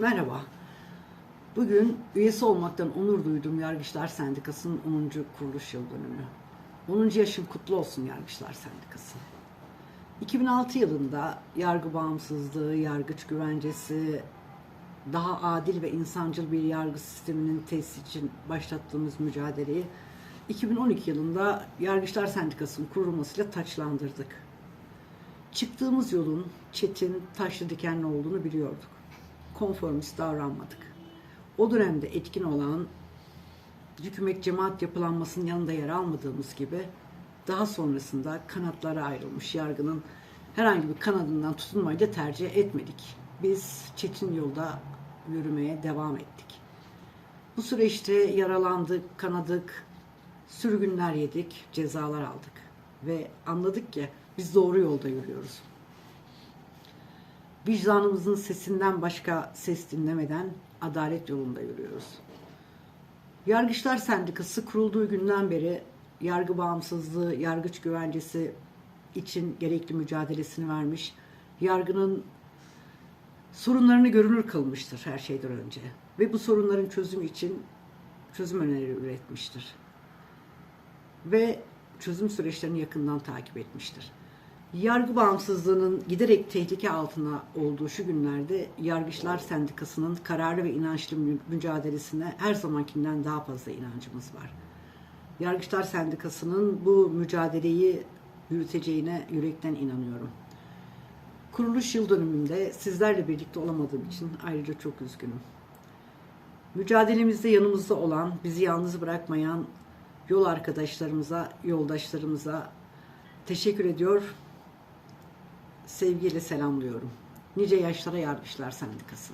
Merhaba. Bugün üyesi olmaktan onur duyduğum Yargıçlar Sendikası'nın 10. kuruluş yıl dönümü. 10. yaşın kutlu olsun Yargıçlar Sendikası. 2006 yılında yargı bağımsızlığı, yargıç güvencesi, daha adil ve insancıl bir yargı sisteminin tesis için başlattığımız mücadeleyi 2012 yılında Yargıçlar Sendikası'nın kurulmasıyla taçlandırdık. Çıktığımız yolun çetin, taşlı dikenli olduğunu biliyorduk. Konformist davranmadık. O dönemde etkin olan hükümet cemaat yapılanmasının yanında yer almadığımız gibi daha sonrasında kanatlara ayrılmış yargının herhangi bir kanadından tutunmayı da tercih etmedik. Biz çetin yolda yürümeye devam ettik. Bu süreçte yaralandık, kanadık, sürgünler yedik, cezalar aldık ve anladık ki biz doğru yolda yürüyoruz. Vicdanımızın sesinden başka ses dinlemeden adalet yolunda yürüyoruz. Yargıçlar Sendikası kurulduğu günden beri yargı bağımsızlığı, yargıç güvencesi için gerekli mücadelesini vermiş. Yargının sorunlarını görünür kılmıştır her şeyden önce. Ve bu sorunların çözümü için çözüm önerileri üretmiştir. Ve çözüm süreçlerini yakından takip etmiştir. Yargı bağımsızlığının giderek tehlike altına olduğu şu günlerde Yargıçlar Sendikası'nın kararlı ve inançlı mü- mücadelesine her zamankinden daha fazla inancımız var. Yargıçlar Sendikası'nın bu mücadeleyi yürüteceğine yürekten inanıyorum. Kuruluş yıl dönümünde sizlerle birlikte olamadığım için ayrıca çok üzgünüm. Mücadelemizde yanımızda olan, bizi yalnız bırakmayan yol arkadaşlarımıza, yoldaşlarımıza teşekkür ediyor. Sevgiyle selamlıyorum. Nice yaşlara Yargıçlar Sendikası.